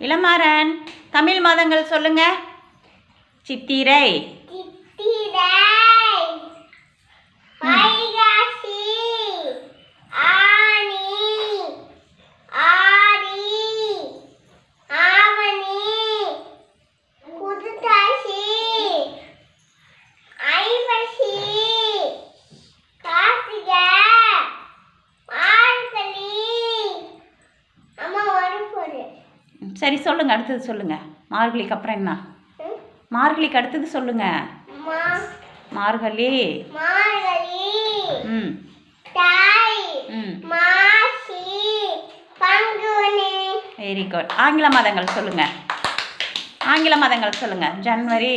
இளமாறன் தமிழ் மாதங்கள் சொல்லுங்க. சித்திரை. சரி சொல்லுங்க. அடுத்தது சொல்லுங்க. மார்கழிக்கு அப்புறம் என்ன? மார்கழிக்கு அடுத்தது சொல்லுங்க. மார்கழி. மார்கழி ம். ம். மாசி பங்குனி வெரி குட் ஆங்கில மாதங்கள் சொல்லுங்க. ஆங்கில மாதங்கள் சொல்லுங்க. January.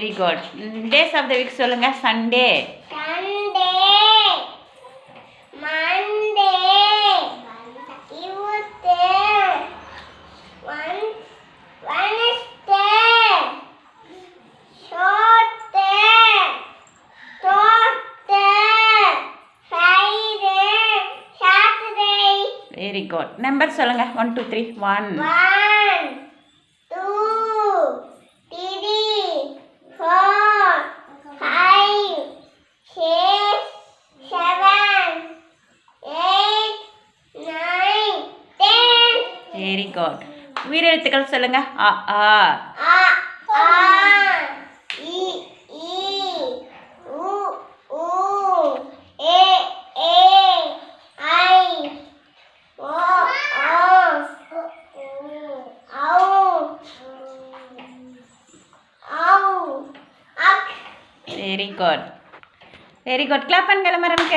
Very good days of the week சொல்லுங்க Sunday Sunday Monday Tuesday Wednesday Thursday டோட்டே Friday Saturday very good number சொல்லுங்க one two three one very good உயிரெழுத்துக்கள் சொல்லுங்க. அ ஆ. Very good very good clap பண்ணுங்க எல்லாரும்